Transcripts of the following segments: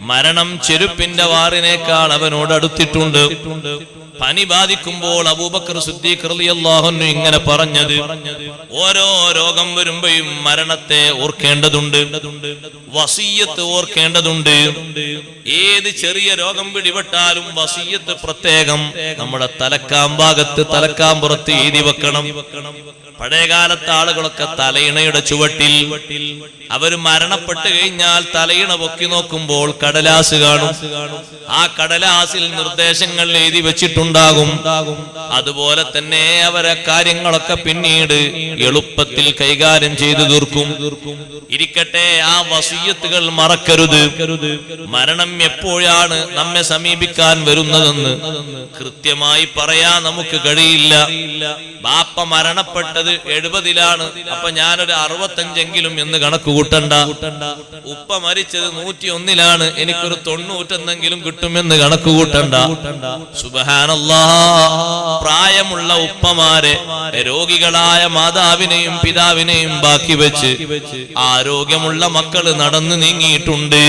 മരണം ചെരുപ്പിന്റെ വാറിനേക്കാൾ അവനോട് അടുത്തിട്ടുണ്ട്. പനി ബാധിക്കുമ്പോൾ അബൂബക്കർ സിദ്ദീഖ് ഇങ്ങനെ പറഞ്ഞത് ഓരോ രോഗം വരുമ്പോഴും മരണത്തെ ഓർക്കേണ്ടതുണ്ട് വസീയത്ത് ഓർക്കേണ്ടതുണ്ട്. ഏത് ചെറിയ രോഗം പിടിപെട്ടാലും വസീയത്ത് പ്രത്യേകം നമ്മുടെ തലക്കാം പുറത്ത് എഴുതി വെക്കണം. പഴയകാലത്തെ ആളുകളൊക്കെ തലയിണയുടെ ചുവട്ടിൽ അവർ മരണപ്പെട്ടു കഴിഞ്ഞാൽ തലയിണ പൊക്കി നോക്കുമ്പോൾ കടലാസ് കാണും. ആ കടലാസിൽ നിർദ്ദേശങ്ങൾ എഴുതി വെച്ചിട്ടുണ്ടാകും. അതുപോലെ തന്നെ അവരെ കാര്യങ്ങളൊക്കെ പിന്നീട് എളുപ്പത്തിൽ കൈകാര്യം ചെയ്തു തീർക്കും. ഇരിക്കട്ടെ ആ വസീയത്തുകൾ മറക്കരുത്. മരണം എപ്പോഴാണ് നമ്മെ സമീപിക്കാൻ വരുന്നതെന്ന് കൃത്യമായി പറയാൻ നമുക്ക് കഴിയില്ല. ബാപ്പ മരണപ്പെട്ടത് എഴുപതിലാണ്. അപ്പൊ ഞാനൊരു അറുപത്തഞ്ചെങ്കിലും എന്ന് കണക്ക് കൂട്ടണ്ട. ഉപ്പ മരിച്ചത് നൂറ്റി ഒന്നിലാണ് എനിക്കൊരു തൊണ്ണൂറ്റെന്നെങ്കിലും കിട്ടുമെന്ന് കണക്ക് കൂട്ടണ്ട. സുബഹാനല്ലാ. പ്രായമുള്ള ഉപ്പമാരെ രോഗികളായ മാതാവിനെയും പിതാവിനെയും ബാക്കി വെച്ച് ആരോഗ്യമുള്ള മക്കൾ നടന്നു നീങ്ങിയിട്ടുണ്ട്.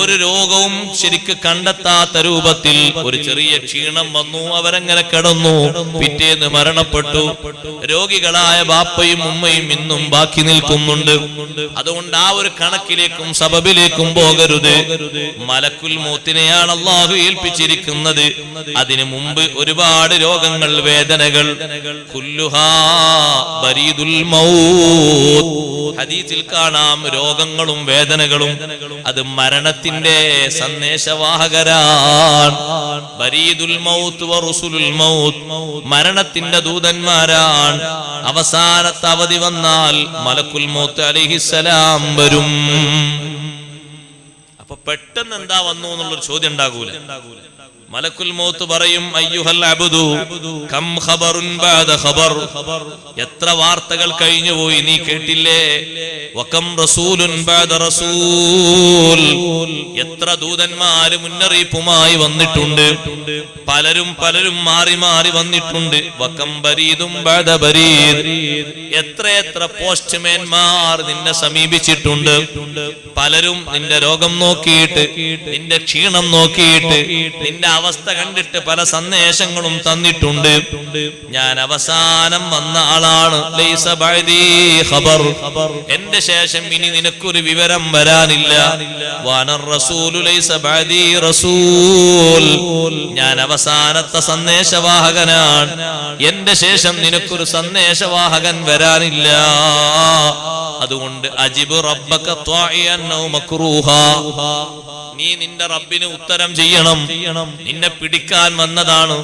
ഒരു രോഗവും ശരിക്ക് കണ്ടെത്താത്ത രൂപത്തിൽ ഒരു ചെറിയ ക്ഷീണം വന്നു. അവരങ്ങനെ കിടന്നു. പിറ്റേന്ന് മരണപ്പെട്ടു. രോഗികളായ ബാപ്പയും ഉമ്മയും ഇന്നും ബാക്കി നിൽക്കുന്നുണ്ട്. അതുകൊണ്ട് ആ ഒരു കണക്കിലേക്കും സബബിലേക്കും പോകരുത്. മലക്കുൽ മൂത്തിനെയാണ് അള്ളാഹു ഏൽപ്പിച്ചിരിക്കുന്നത്. അതിനു മുമ്പ് ഒരുപാട് രോഗങ്ങൾ വേദനകൾ. ഹദീസിൽ കാണാം രോഗങ്ങളും വേദനകളും അത് മരണത്തിന്റെ സന്ദേശവാഹകരാണ്. Mouth mouth. മരണത്തിന്റെ ദൂതന്മാരാണ്. അവസാനത്തെ അവധി വന്നാൽ മലക്കുൽ മൗത്ത് അലിഹിസലാം വരും. അപ്പൊ പെട്ടെന്ന് എന്താ വന്നു എന്നുള്ളൊരു ചോദ്യം ഉണ്ടാകൂല. മലക്കുൽ മൗത്ത് പറയും അയ്യുഹൽ അബ്ദു കം ഖബറുൻ ബാദ ഖബർ. എത്ര വാർത്തകൾ കഴിഞ്ഞു പോയി നീ കേട്ടില്ലേ? വകം റസൂലുൻ ബാദ റസൂൽ. എത്ര ദൂതന്മാര് മുന്നറിയിപ്പുമായി വന്നിട്ടുണ്ട്. പലരും പലരും മാറി മാറി വന്നിട്ടുണ്ട്. വകം ബരീദും ബാദ ബരീദ്. എത്ര എത്ര പോസ്റ്റ്മാൻമാർ നിന്നെ സമീപിച്ചിട്ടുണ്ട്. പലരും നിന്റെ രോഗം നോക്കിയിട്ട് നിന്റെ ക്ഷീണം നോക്കിയിട്ട് നിന്റെ അവസ്ഥ കണ്ടിട്ട് പല സന്ദേശങ്ങളും തന്നിട്ടുണ്ട്. ഞാൻ അവസാനം വന്ന ആളാണ്. എന്റെ ശേഷം ഇനി നിനക്കൊരു വിവരം വരാനില്ല. ഞാൻ അവസാനത്തെ സന്ദേശവാഹകനാണ്. എന്റെ ശേഷം നിനക്കൊരു സന്ദേശവാഹകൻ വരാനില്ല. അതുകൊണ്ട് അജിബ് റബ്ബക ത്വാഇയൻ ഔ മക്റൂഹാ നീ നിന്റെ റബ്ബിന് ഉത്തരം ചെയ്യണം. നിന്നെ പിടിക്കാൻ വന്നതാണ്.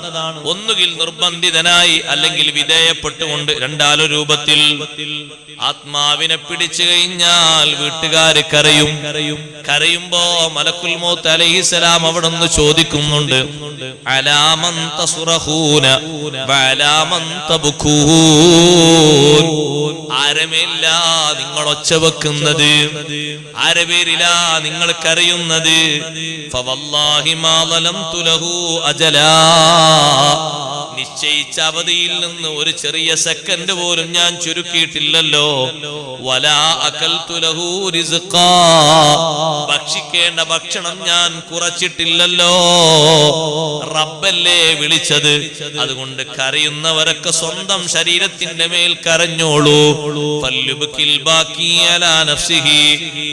ഒന്നുകിൽ നിർബന്ധിതനായി അല്ലെങ്കിൽ വിധേയപ്പെട്ടുകൊണ്ട് രണ്ടാലോ രൂപത്തിൽ. ആത്മാവിനെ പിടിച്ചു കഴിഞ്ഞാൽ വീട്ടുകാര് കരയും. കരയുമ്പോ മലക്കുൽ മോത്ത് അലഹിസലാം അവിടെ നിന്ന് ചോദിക്കുന്നുണ്ട്. അലാമന്ത സുറഹൂന വഅലാമൻ ആരമില്ല നിങ്ങൾ ഒച്ച വെക്കുന്നത്? ആരപേരില്ല നിങ്ങൾ കരയുന്നത്? ഫവല്ലാഹി മാ ളലംതു ലഹു അജലാ നിശ്ചയിച്ച അവധിയിൽ നിന്ന് ഒരു ചെറിയ സെക്കൻഡ് പോലും ഞാൻ ചുരുക്കിയിട്ടില്ലല്ലോ. വലാ അകൽതു ലഹു റിസ്ഖാ. ഭക്ഷിക്കേണ്ട ഭക്ഷണം ഞാൻ കുറച്ചിട്ടില്ലല്ലോ. റബ്ബല്ലേ വിളിച്ചത്. അതുകൊണ്ട് കരയുന്നവരൊക്കെ സ്വന്തം ശരീരത്തിന്റെ മേൽ കരഞ്ഞോളൂ.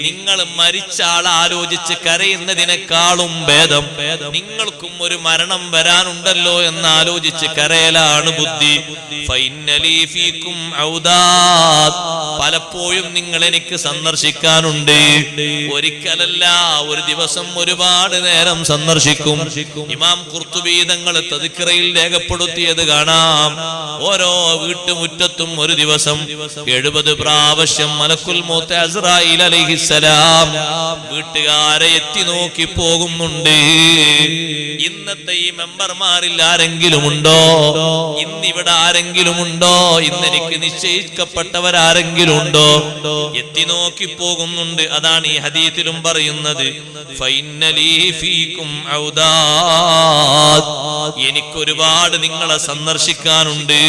നിങ്ങൾ മരിച്ച ആൾ ആലോചിച്ച് കരയുന്നതിനേക്കാളും ഭേദം. നിങ്ങൾക്കും ഒരു മരണം വരാനുണ്ടല്ലോ എന്ന് ആലോചിച്ച് കരയലാണ് ബുദ്ധി. പലപ്പോഴും നിങ്ങൾ എനിക്ക് സന്ദർശിക്കാനുണ്ട്. ഒരിക്കലല്ല ഒരു ദിവസം ഒരുപാട് നേരം സന്ദർശിക്കും. ഇമാം കുർത്തുവീതങ്ങൾ തതിക്കിറയിൽ രേഖപ്പെടുത്തിയത് കാണാം. ഓരോ വീട്ടുമുറ്റത്തും ഒരു ദിവസം എഴുപത് പ്രാവശ്യം മലക്കുൽ മൂത്ത അസ്രായിൽ അലഹിസലാം വീട്ടുകാരെ എത്തി നോക്കി പോകുന്നുണ്ട്. ഇന്നത്തെ ഈ മെമ്പർമാരിൽ ആരെങ്കിലും ഉണ്ടോ ഇന്നിവിടെ ആരെങ്കിലും ഉണ്ടോ ഇന്ന് എനിക്ക് നിശ്ചയിക്കപ്പെട്ടവരാരെങ്കിലും ഉണ്ടോ എത്തി നോക്കി പോകുന്നുണ്ട്. അതാണ് ഈ ഹദീത്തിലും പറയുന്നത്. എനിക്കൊരുപാട് നിങ്ങളെ സന്ദർശിക്കാനുണ്ട്.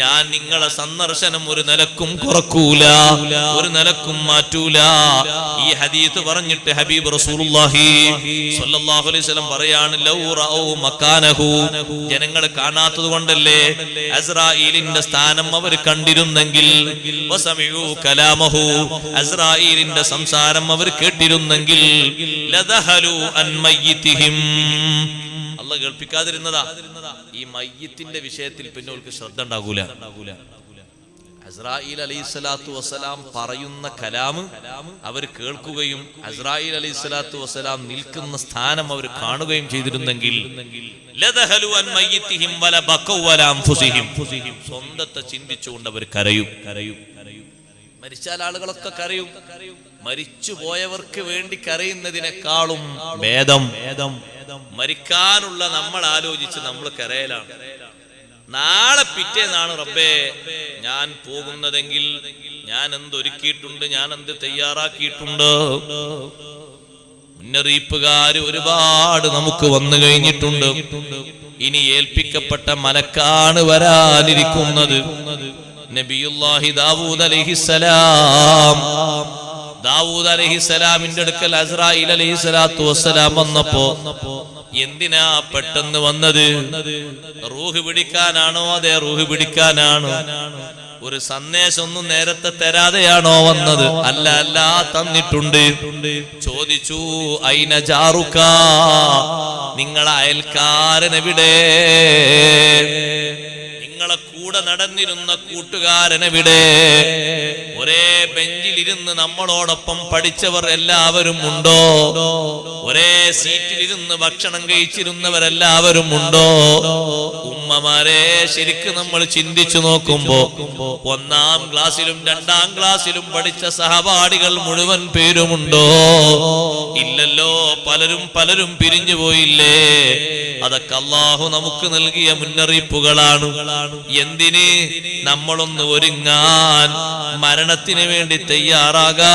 ഞാൻ നിങ്ങളെ സന്ദർശനം ഒരു നിലക്കും കുറക്കൂല. ഒരു നിലക്കും മാറ്റൂല. ഈ ഹദീത്ത് പറഞ്ഞിട്ട് ഹബീബ് റസൂലുള്ളാഹി അലൈഹി വസല്ലം പറയാണ് ജനങ്ങൾ കാണാത്തത് കൊണ്ടല്ലേ? അസ്രായിലിന്റെ സ്ഥാനം അവർ കണ്ടിരുന്നെങ്കിൽ കലാമഹു. സംസാരം അവർ കേട്ടിരുന്നെങ്കിൽ കേൾപ്പിക്കാതിരുന്നതാ. ഈ മയ്യത്തിന്റെ വിഷയത്തിൽ പിന്നെ അവർക്ക് ശ്രദ്ധ ഉണ്ടാകൂല. അസ്രായിൽ അലൈഹി സ്വലാത്തു വസ്സലാം പറയുന്ന കലാമ് അവർ കേൾക്കുകയും അസ്രായിൽ അലൈഹി സ്വലാത്തു വസ്സലാം നിൽക്കുന്ന സ്ഥാനം അവർ കാണുകയും ചെയ്തിരുന്നെങ്കിൽ. സ്വന്തത്തെ ചിന്തിച്ചുകൊണ്ട് അവർ കരയും കരയും. മരിച്ചാൽ ആളുകളൊക്കെ കരയും. മരിച്ചു പോയവർക്ക് വേണ്ടി കരയുന്നതിനേക്കാളും ഭേദം. മരിക്കാനുള്ള നമ്മൾ ആലോചിച്ച് നമ്മൾ കരയലാണ്. നാളെ പിറ്റേന്നാണ് റബ്ബേ ഞാൻ പോകുന്നതെങ്കിൽ ഞാൻ എന്തൊരുക്കിയിട്ടുണ്ട് ഞാൻ എന്ത് തയ്യാറാക്കിയിട്ടുണ്ട്? മുന്നറിയിപ്പുകാര് ഒരുപാട് നമുക്ക് വന്നു കഴിഞ്ഞിട്ടുണ്ട്. ഇനി ഏൽപ്പിക്കപ്പെട്ട മലക്കാണ് വരാനിരിക്കുന്നത്. നബിയുല്ലാഹി ദാവൂദ് അലൈഹിസ്സലാം ദാവൂദ് അലഹിസലാമിന്റെ അടുക്കൽ അസ്രായിൽ അലൈഹിസ്സലാത്തു വസ്സലാം വന്നപ്പോ എന്തിനാ പെട്ടെന്ന് വന്നത്? റൂഹ് പിടിക്കാനാണോ അതെ റൂഹ് പിടിക്കാനാണോ? ഒരു സന്ദേശം ഒന്നും നേരത്തെ തരാതെയാണോ വന്നത്? അല്ല അല്ല തന്നിട്ടുണ്ട്. ചോദിച്ചു അയിന ജാറുക്ക നിങ്ങളെ അയൽക്കാരനെവിടെ നിങ്ങളെ കൂടെ നടന്നിരുന്ന കൂട്ടുകാരനെവിടെ? ഒരേ ബെഞ്ചിലിരുന്ന് നമ്മളോടൊപ്പം പഠിച്ചവർ എല്ലാവരും ഉണ്ടോ? ഒരേ സീറ്റിലിരുന്ന് ഭക്ഷണം കഴിച്ചിരുന്നവരെല്ലാവരും ഉണ്ടോ? ഉമ്മമാരെ ശരിക്ക് നമ്മൾ ചിന്തിച്ചു നോക്കുമ്പോ ഒന്നാം ക്ലാസ്സിലും രണ്ടാം ക്ലാസ്സിലും പഠിച്ച സഹപാഠികൾ മുഴുവൻ പേരുമുണ്ടോ? ഇല്ലല്ലോ പലരും പലരും പിരിഞ്ഞു പോയില്ലേ? അതൊക്കെ അള്ളാഹു നമുക്ക് നൽകിയ മുന്നറിയിപ്പുകളാണ്. എന്തിന്? നമ്മളൊന്ന് ഒരുങ്ങാൻ മരണത്തിന് വേണ്ടി തയ്യാറാകാൻ.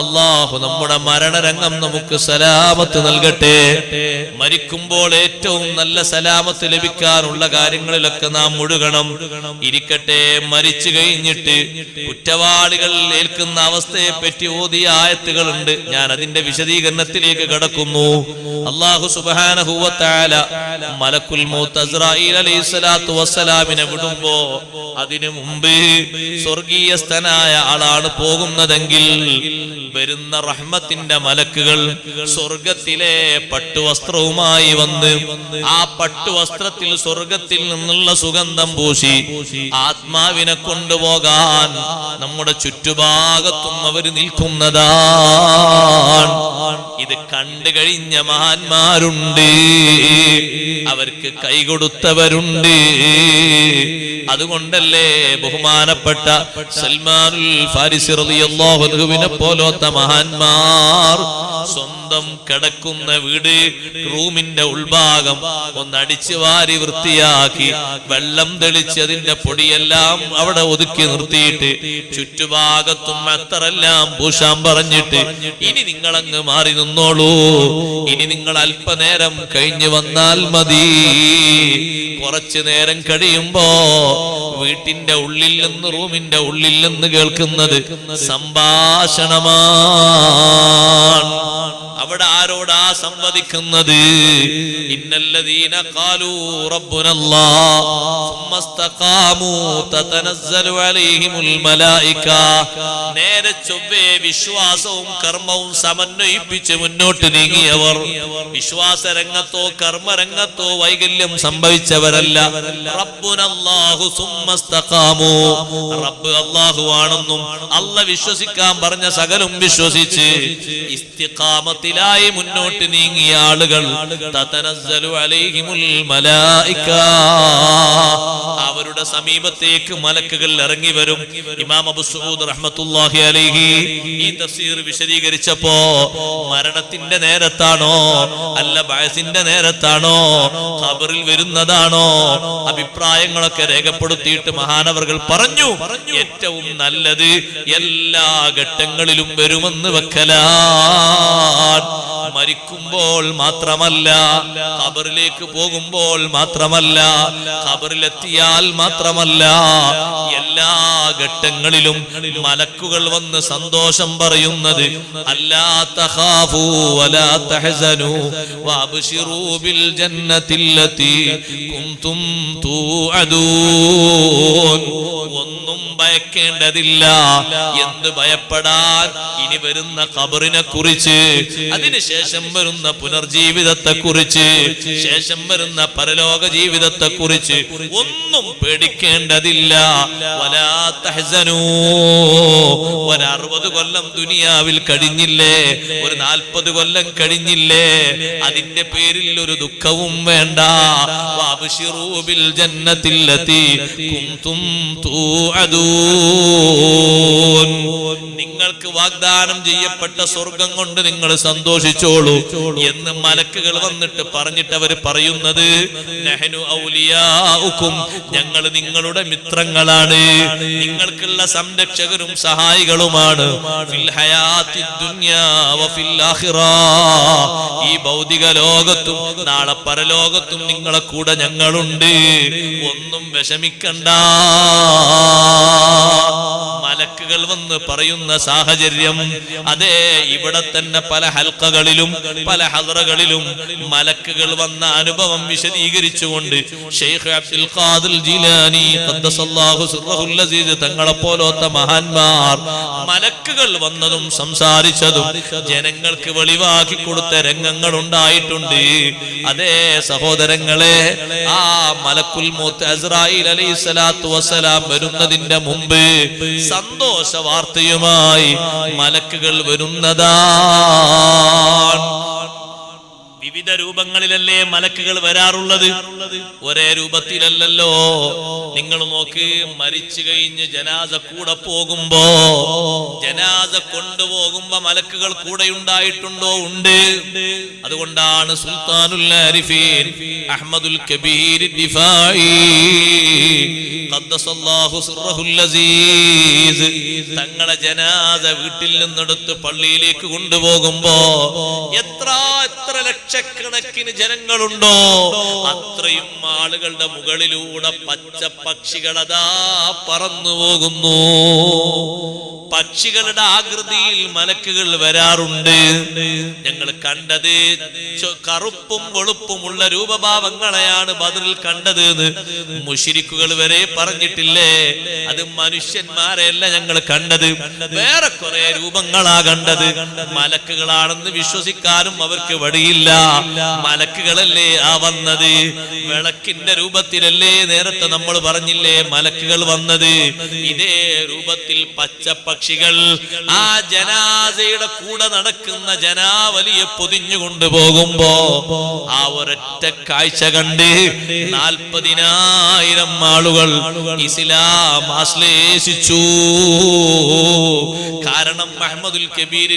അള്ളാഹു നമ്മുടെ മരണരംഗം നമുക്ക് സലാമത്ത് നൽകട്ടെ. മരിക്കുമ്പോൾ ഏറ്റവും നല്ല സലാമത്ത് ലഭിക്കാനുള്ള കാര്യങ്ങളിലൊക്കെ നാം മുഴുകണം ഇരിക്കട്ടെ മരിച്ചു കഴിഞ്ഞിട്ട് കുറ്റവാളികൾ ഏൽക്കുന്ന അവസ്ഥയെ പറ്റി ഓതിയ ആയത്തുകളുണ്ട്. ഞാൻ അതിന്റെ വിശദീകരണത്തിലേക്ക് കടക്കുന്നു. അള്ളാഹു സുബാനഹുവത്താല മലക്കുൽ മൂത്ത് അസ്രായിൽ സ്വലാത്തു വസ്സലാമിനെ വിടുമ്പോ അതിനു മുമ്പ് സ്വർഗീയസ്ഥനായ ആളാണ് പോകുന്നതെങ്കിൽ വരുന്ന റഹ്മത്തിന്റെ മലക്കുകൾ സ്വർഗത്തിലെ പട്ടുവസ്ത്രവുമായി വന്ന് ആ പട്ടുവസ്ത്രത്തിൽ സ്വർഗത്തിൽ നിന്നുള്ള സുഗന്ധം പൂശി ആത്മാവിനെ കൊണ്ടുപോകാൻ നമ്മുടെ ചുറ്റുഭാഗത്തും അവർ നിൽക്കുന്നതാണ്. ഇത് കണ്ടു കഴിഞ്ഞ മഹാന്മാരുണ്ട്. അവർക്ക് കൈകൊടുത്തവരുണ്ട് അതുകൊണ്ടല്ലേ ബഹുമാനപ്പെട്ട സൽമാനുൽ ഫാരിസി പോലത്തെ മഹാന്മാർ സ്വന്തം കിടക്കുന്ന വീട് റൂമിന്റെ ഉൾഭാഗം ഒന്ന് അടിച്ചു വാരി വൃത്തിയാക്കി വെള്ളം തെളിച്ച് അതിന്റെ പൊടിയെല്ലാം അവിടെ ഒതുക്കി നിർത്തിയിട്ട് ചുറ്റുഭാഗത്തും അത്തറെല്ലാം പൂശാൻ പറഞ്ഞിട്ട് ഇനി നിങ്ങൾ അങ്ങ് മാറി നിന്നോളൂ. ഇനി നിങ്ങൾ അല്പനേരം കഴിഞ്ഞു വന്നാൽ മതി. കുറച്ചു നേരം കഴിയുമ്പോ വീട്ടിന്റെ ഉള്ളിൽ നിന്ന് റൂമിന്റെ ഉള്ളിൽ നിന്ന് കേൾക്കുന്നത് സംഭാഷണമാണ്. അവിടെ ആരോടാ സംവദിക്കുന്നത് ഇന്നല്ലദീന ഖാലൂ റബ്ബുനല്ലാഹ് ثم استقاموا تتنزل عليهم الملائكة നേരെ ചൊവ്വേ വിശ്വാസവും കർമ്മവും സമന്വയിപ്പിച്ച് മുന്നോട്ട് നീങ്ങിയവർ വിശ്വാസ രംഗത്തോ കർമ്മരംഗത്തോ വൈകല്യം സംഭവിച്ചവരല്ല റബ്ബുനല്ലാഹു സുമ്മസ്തഖാമു റബ്ബ് അല്ലാഹു ആണെന്നും അല്ല വിശ്വസിക്കാൻ പറഞ്ഞ സകലും വിശ്വസിച്ച് ഇസ്തിഖാമത്തിൽ വാഹയിലായി മുന്നോട്ട് നീങ്ങിയ ആളുകൾ അവരുടെ സമീപത്തേക്ക് മലക്കുകൾ ഇറങ്ങി വരും. ഇമാം അബു സഊദ് റഹ്മത്തുള്ളാഹി അലൈഹി ഈ തഫ്സീർ വിശദീകരിച്ചപ്പോ മരണത്തിന്റെ നേരത്താണോ അല്ല ബയസിന്റെ നേരത്താണോ ഖബറിൽ വരുന്നതാണോ അഭിപ്രായങ്ങളൊക്കെ രേഖപ്പെടുത്തിയിട്ട് മഹാനവർകൾ പറഞ്ഞു ഏറ്റവും നല്ലത് എല്ലാ ഘട്ടങ്ങളിലും വരുമെന്ന് വെക്കലാൻ മരിക്കുമ്പോൾ മാത്രമല്ല ഖബറിലേക്ക് പോകുമ്പോൾ മാത്രമല്ല ഖബറിലെത്തിയാൽ മാത്രമല്ല എല്ലാ ഘട്ടങ്ങളിലും മലക്കുകൾ വന്ന് സന്തോഷം പറയുന്നത് വലാ ബിൽ ഒന്നും ഭയക്കേണ്ടതില്ല. എന്ത് ഭയപ്പെടാൻ ഇനി വരുന്ന ഖബറിനെ കുറിച്ച് അതിനുശേഷം വരുന്ന പുനർജീവിതത്തെ കുറിച്ച് ശേഷം വരുന്ന പരലോക ജീവിതത്തെ കുറിച്ച് ഒന്നും പേടിക്കേണ്ടതില്ല. വലാ തഹ്സനൂ. ഒരു അറുപത് കൊല്ലം ദുനിയാവിൽ കഴിഞ്ഞില്ലേ? ഒരു നാൽപ്പത് കൊല്ലം കഴിഞ്ഞില്ലേ? അതിന്റെ പേരിൽ ഒരു ദുഃഖവും വേണ്ട. വഅബ്ശിറൂ ബിൽ ജന്നത്തില്ലത്തി നിങ്ങൾക്ക് വാഗ്ദാനം ചെയ്യപ്പെട്ട സ്വർഗം കൊണ്ട് നിങ്ങൾ സന്തോഷിച്ചോളൂ എന്ന് മലക്കുകൾ വന്നിട്ട് പറഞ്ഞിട്ട് അവർ പറയുന്നത് ഞങ്ങൾ നിങ്ങളുടെ മിത്രങ്ങളാണ്. നിങ്ങൾക്കുള്ള സംരക്ഷകരും സഹായികളുമാണ്. ഈ ഭൗതിക ലോകത്തും നാളെ പരലോകത്തും നിങ്ങളെ കൂടെ ഞങ്ങളുണ്ട്. ഒന്നും വിഷമിക്കണ്ട. മലക്കുകൾ വന്ന് പറയുന്ന സാഹചര്യം. അതേ ഇവിടെ തന്നെ പല ഹൽക്കകളിലും പല ഹദറകളിലും മലക്കുകൾ വന്ന അനുഭവം വിശദീകരിച്ചുകൊണ്ട് ഷെയ്ഖ് അബ്ദുൽ ഖാദിൽ ജീലാനി തങ്ങളെ പോലത്തെ മഹാന്മാർ മലക്കുകൾ വന്നതും സംസാരിച്ചതും ജനങ്ങൾക്ക് വെളിവാക്കി കൊടുത്ത രംഗങ്ങൾ ഉണ്ടായിട്ടുണ്ട്. അതേ സഹോദരങ്ങളെ ആ മലക്കുൽ മൂത്ത് അസ്രായിൽ അലൈഹി സ്വലാത്തു വസ്സലാം വരുന്നതിന്റെ മുമ്പ് സന്തോഷ വാർത്തയുമായി മലക്കുകൾ വരുന്നതാണ് വിവിധ രൂപങ്ങളിലല്ലേ മലക്കുകൾ വരാറുള്ളത്? ഒരേ രൂപത്തിലല്ലല്ലോ. നിങ്ങൾ നോക്ക് മരിച്ചു കഴിഞ്ഞ് ജനാസ കൂടെ പോകുമ്പോ ജനാസ കൊണ്ടുപോകുമ്പോ മലക്കുകൾ കൂടെ ഉണ്ടായിട്ടുണ്ടോ? ഉണ്ട്. അതുകൊണ്ടാണ് സുൽത്താനുൽ അഹ്മദുൽ കബീർ ദിഫായി തങ്ങളെ ജനാസ വീട്ടിൽ നിന്നെടുത്ത് പള്ളിയിലേക്ക് കൊണ്ടുപോകുമ്പോ എത്ര എത്ര എത്ര ലക്ഷക്കണക്കിന് ജനങ്ങളുണ്ടോ അത്രയും ആളുകളുടെ മുകളിലൂടെ പച്ച പക്ഷികളതാ പറന്നു പോകുന്നു പക്ഷികളുടെ ആകൃതിയിൽ മലക്കുകൾ വരാറുണ്ട്. ഞങ്ങൾ കണ്ടത് കറുപ്പും വെളുപ്പുമുള്ള രൂപഭാവങ്ങളെയാണ് ബദറിൽ കണ്ടത് മുഷിരിക്കുകൾ വരെ പറഞ്ഞിട്ടില്ലേ? അത് മനുഷ്യന്മാരെയല്ല ഞങ്ങൾ കണ്ടത്. വേറെ കുറെ രൂപങ്ങളാ കണ്ടത്. മലക്കുകളാണെന്ന് വിശ്വസിക്കാനും അവർക്ക് വഴിയില്ല. മലക്കുകളല്ലേ ആ വന്നത്? വിളക്കിന്റെ രൂപത്തിലല്ലേ നേരത്തെ നമ്മൾ പറഞ്ഞില്ലേ? മലക്കുകൾ വന്നത്. ഇതേ രൂപത്തിൽ പച്ച പക്ഷികൾ ആ ജനാസയുടെ കൂടെ നടക്കുന്ന ജനാവലിയെ പൊതിഞ്ഞു കൊണ്ടുപോകുമ്പോ ആ ഒരൊറ്റ കാഴ്ച കണ്ട് നാൽപ്പതിനായിരം ആളുകൾ ഇസ്ലാം ആശ്ലേഷിച്ചു. കാരണം മഹമ്മദുൽ കബീർ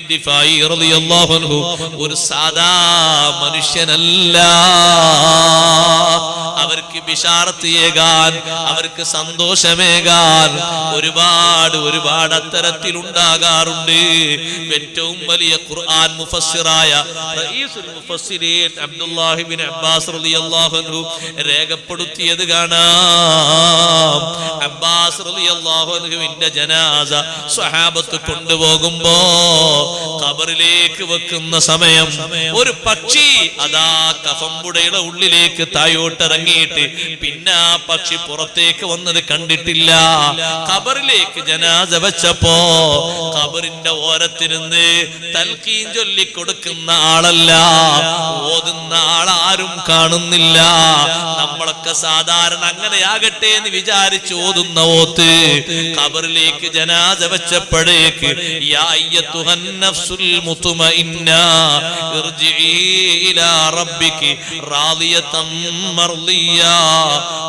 ഒരു സാധാ മനുഷ്യനല്ല. അവർക്ക് വിഷാർത്തിയേകാൻ അവർക്ക് സന്തോഷമേകാൻ ഒരുപാട് ഒരുപാട് അത്തരത്തിൽ ഉണ്ടാകാറുണ്ട് ഏറ്റവും വലിയ ഖുർആൻ മുഫസ്സിറായ റഈസുൽ മുഫസ്സിരീൻ അബ്ദുല്ലാഹി അബ്ബാസ് റളിയല്ലാഹു അൻഹു രേഖപ്പെടുത്തിയത് കാണാം. അബ്ബാസ് റളിയല്ലാഹു അൻഹുവിന്റെ ജനാസ സ്വഹാബത്ത് കൊണ്ടുപോകുമ്പോ ഖബറിലേക്ക് വെക്കുന്ന സമയം ഒരു പക്ഷി അതാ കഫമ്പുടയുടെ ഉള്ളിലേക്ക് തായോട്ടിറങ്ങിയിട്ട് പിന്നെ ആ പക്ഷി പുറത്തേക്ക് വന്നത് കണ്ടിട്ടില്ല. കബറിലേക്ക് ജനാസ വെച്ചപ്പോ ഖബറിന്റെ ഓരത്തിരുന്ന് തൽക്കീൻ ചൊല്ലിക്കൊടുക്കുന്ന ആളല്ല. ഓതുന്ന ആളാരും കാണുന്നില്ല. നമ്മളൊക്കെ സാധാരണ അങ്ങനെയാകട്ടെ എന്ന് വിചാരിച്ച് ഓതുന്ന ഓത്ത് കബറിലേക്ക് ജനാദ വെച്ചപ്പോഴേക്ക്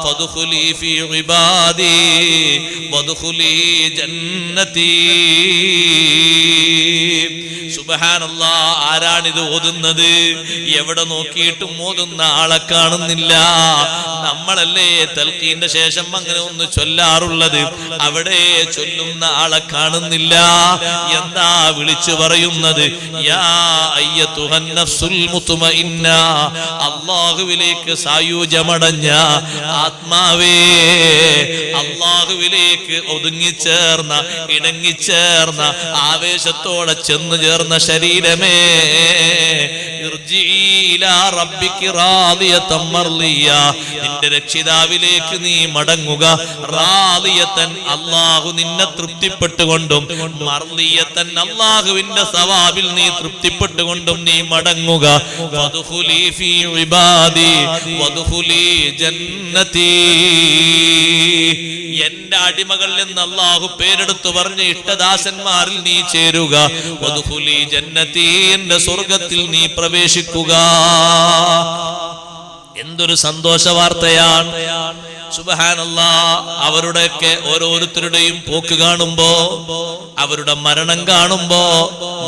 ഫദ്ഖുലി ഫീ ഇബാദി ജന്നതി الرجيم സുബ്ഹാനല്ലാ ആരാണിത് ഓതുന്നത്? എവിടെ നോക്കിയിട്ടും ഓതുന്ന ആളെ കാണുന്നില്ല. നമ്മളല്ലേ തൽക്കീന്റെ ശേഷം അങ്ങനെ ഒന്ന് ചൊല്ലാറുള്ളത്? അവിടെ ചൊല്ലുന്ന ആളെ കാണുന്നില്ല. എന്താ വിളിച്ചു പറയുന്നത്? അള്ളാഹുവിലേക്ക് സായുജമടഞ്ഞ ആത്മാവേ. അള്ളാഹുവിലേക്ക് ഒതുങ്ങിച്ചേർന്ന ഇണങ്ങിച്ചേർന്ന ആവേശത്തോടെ ചെന്നു ചേർന്ന ശരീരമേ. റബ്ബിക്ക് റാദിയത്തൻ നിന്റെ രക്ഷിതാവിലേക്ക് നീ മടങ്ങുക. റാദിയത്തൻ അള്ളാഹു നിന്നെ തൃപ്തിപ്പെട്ടുകൊണ്ടും മർലിയത്തൻ അള്ളാഹുവിന്റെ സവാബിൽ നീ തൃപ്തിപ്പെട്ടുകൊണ്ടും നീ മടങ്ങുക. എന്റെ അടിമകളിൽ നിന്ന് അള്ളാഹു പേരെടുത്തു പറഞ്ഞ ഇഷ്ടദാസന്മാരിൽ നീ ചേരുക. വദ്ഖുലി ജന്നതി എന്റെ സ്വർഗത്തിൽ നീ പ്രവേശിക്കുക. എന്തൊരു സന്തോഷ വാർത്തയാണ് സുബഹാനല്ലാ അവരുടെയൊക്കെ ഓരോരുത്തരുടെയും പോക്ക് കാണുമ്പോ അവരുടെ മരണം കാണുമ്പോ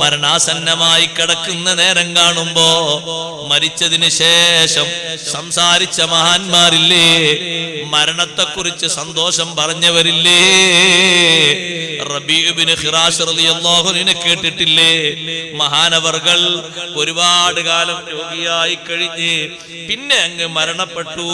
മരണാസന്നമായി കിടക്കുന്ന നേരം കാണുമ്പോ മരിച്ചതിന് ശേഷം സംസാരിച്ച മഹാന്മാരില്ലേ മരണത്തെക്കുറിച്ച് സന്തോഷം പറഞ്ഞവരില്ലേ? റബീബിന് റളിയല്ലാഹുവിനെ കേട്ടിട്ടില്ലേ? മഹാനവർകൾ ഒരുപാട് കാലം രോഗിയായി കഴിഞ്ഞ് പിന്നെ അങ്ങ് മരണപ്പെട്ടു.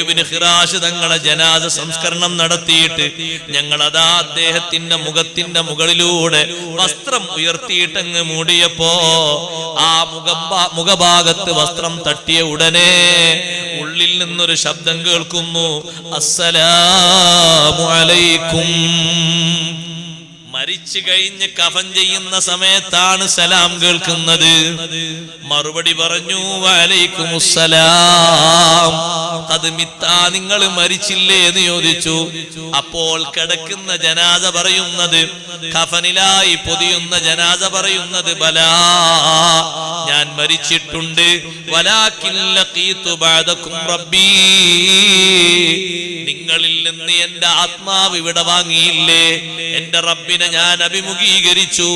റബീബിന് ഹിറാഷ് തങ്ങളെ ജനാദ സംസ്കരണം നടത്തിയിട്ട് ഞങ്ങൾ അതാ അദ്ദേഹത്തിന്റെ മുഖത്തിന്റെ മുകളിലൂടെ വസ്ത്രം ഉയർത്തിയിട്ടങ്ങ് മൂടിയപ്പോ ആ മുഖ മുഖഭാഗത്ത് വസ്ത്രം തട്ടിയ ഉടനെ ഉള്ളിൽ നിന്നൊരു ശബ്ദം കേൾക്കുന്നു അസ്സലാമു അലൈക്കും. മരിച്ചു കഴിഞ്ഞ് കഫൻ ചെയ്യുന്ന സമയത്താണ് സലാം കേൾക്കുന്നത്. മറുപടി പറഞ്ഞു വലൈക്കും സലാം അത് മിത്താ നിങ്ങൾ മരിച്ചില്ലേ? എന്ന് ചോദിച്ചു. അപ്പോൾ കിടക്കുന്ന ജനാദ പറയുന്നത് കഫനിലായി പൊതിയുന്ന ജനാദ പറയുന്നത് ബലാ ഞാൻ മരിച്ചിട്ടുണ്ട്. നിങ്ങളിൽ നിന്ന് എന്റെ ആത്മാവ് ഇവിടെ വാങ്ങിയില്ലേ? എന്റെ റബ്ബിനെ ഞാൻ അഭിമുഖീകരിച്ചു.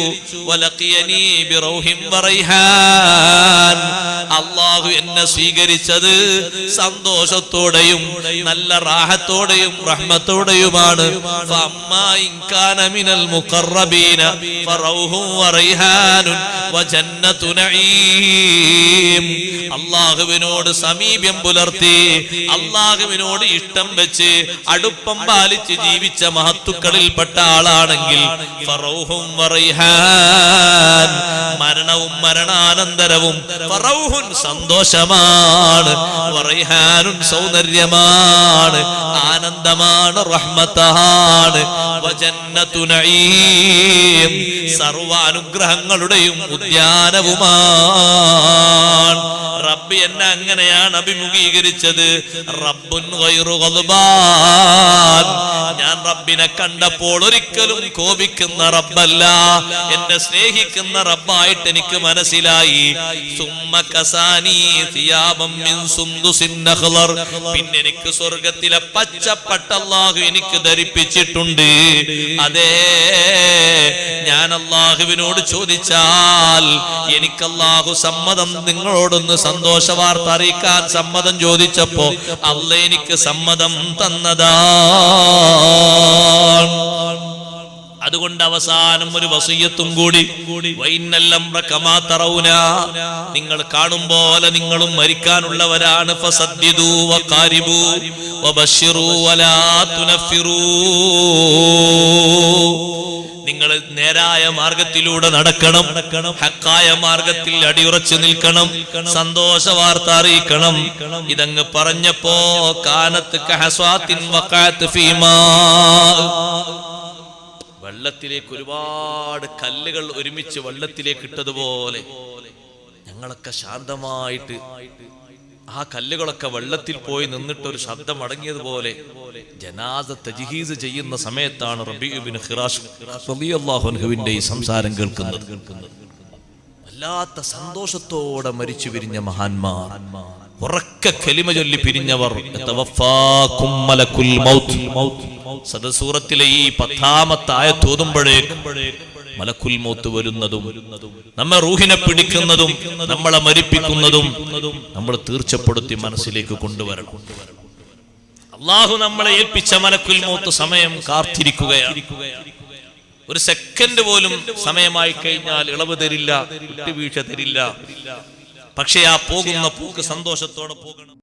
അള്ളാഹു എന്നെ സ്വീകരിച്ചത് സന്തോഷത്തോടെയും നല്ല റാഹത്തോടെയും റഹ്മത്തോടെയുമാണ്. അള്ളാഹുവിനോട് സമീപ്യം പുലർത്തി അള്ളാഹുവിനോട് ഇഷ്ടം വെച്ച് അടുപ്പം പാലിച്ച് ജീവിച്ച മഹത്തുക്കളിൽപ്പെട്ട ആളാണെങ്കിൽ ഫറൗഹും വറൈഹാൻ മരണവും മരണാനന്തരവും ഫറൗഹുൻ സന്തോഷമാണ് വറൈഹാനുൻ സൗന്ദര്യമാണ് ആനന്ദമാണ് റഹ്മത്താണ്. വജന്നതു നഈം സർവാനുഗ്രഹങ്ങളുടെയും ഉദ്യാനവുമാണ്. റബ്ബ് എന്നെ അങ്ങനെയാണ് അഭിമുഖീകരിച്ചത്. റബ്ബുൻ ഞാൻ റബ്ബിനെ കണ്ടപ്പോൾ ഒരിക്കലും കോപിക്കുന്ന റബ്ബല്ല. എന്നെ സ്നേഹിക്കുന്ന റബ്ബായിട്ട് എനിക്ക് മനസ്സിലായി. പിന്നെ എനിക്ക് സ്വർഗത്തിലെ പച്ചപ്പട്ട അല്ലാഹു എനിക്ക് ധരിപ്പിച്ചിട്ടുണ്ട്. അതേ ഞാൻ അള്ളാഹുവിനോട് ചോദിച്ചാൽ എനിക്ക് അള്ളാഹു സമ്മതം നിങ്ങളോടൊന്ന് സന്തോഷ വാർത്ത അറിയിക്കാൻ സമ്മതം ചോദിച്ചപ്പോ അല്ല എനിക്ക് സമ്മതം തന്നതാണ് അതുകൊണ്ട് അവസാനം ഒരു വസീയത്തും കൂടി നിങ്ങൾ കാണും പോലെ നിങ്ങളും മരിക്കാനുള്ളവരാണ്. നിങ്ങൾ നേരായ മാർഗത്തിലൂടെ നടക്കണം. ഹക്കായ മാർഗത്തിൽ അടിയുറച്ചു നിൽക്കണം. സന്തോഷ വാർത്ത അറിയിക്കണം. ഇതങ്ങ് പറഞ്ഞപ്പോ കാനത്ത് ഫീമാ. വെള്ളത്തിലേക്ക് ഒരുപാട് കല്ലുകൾ ഒരുമിച്ച് വെള്ളത്തിലേക്ക് ഇട്ടതുപോലെ ഞങ്ങളൊക്കെ ശാന്തമായിട്ട് ആ കല്ലുകളൊക്കെ വെള്ളത്തിൽ പോയി നിന്നിട്ട് ഒരു ശബ്ദം അടങ്ങിയതുപോലെ ജനാസ തജ്ഹീസ് ചെയ്യുന്ന സമയത്താണ് റബീബിൻ ഈ സംസാരം കേൾക്കുന്നത്. വല്ലാത്ത സന്തോഷത്തോടെ മരിച്ചു പിരിഞ്ഞ മഹാന്മാർ. ഉറക്ക കലിമ ചൊല്ലി പിരിഞ്ഞവർ. സദസൂറത്തിലെ ഈ പത്താമത്തായ ആയത്ത് ഓതുമ്പോഴേക്കും മലക്കുൽ മൗത്ത് വരുന്നതും നമ്മെ റൂഹിനെ പിടിക്കുന്നതും നമ്മളെ മരിപ്പിക്കുന്നതും നമ്മൾ തീർച്ചപ്പെടുത്തി മനസ്സിലേക്ക് കൊണ്ടുവരണം. അള്ളാഹു നമ്മളെ ഏൽപ്പിച്ച മലക്കുൽ മൗത്ത് സമയം കാത്തിരിക്കുകയാണ്. ഒരു സെക്കൻഡ് പോലും സമയമായി കഴിഞ്ഞാൽ ഇളവ് തരില്ല വിട്ടുവീഴ്ച തരില്ല. പക്ഷെ ആ പോകുന്ന പൂക്ക് സന്തോഷത്തോടെ പോകണം.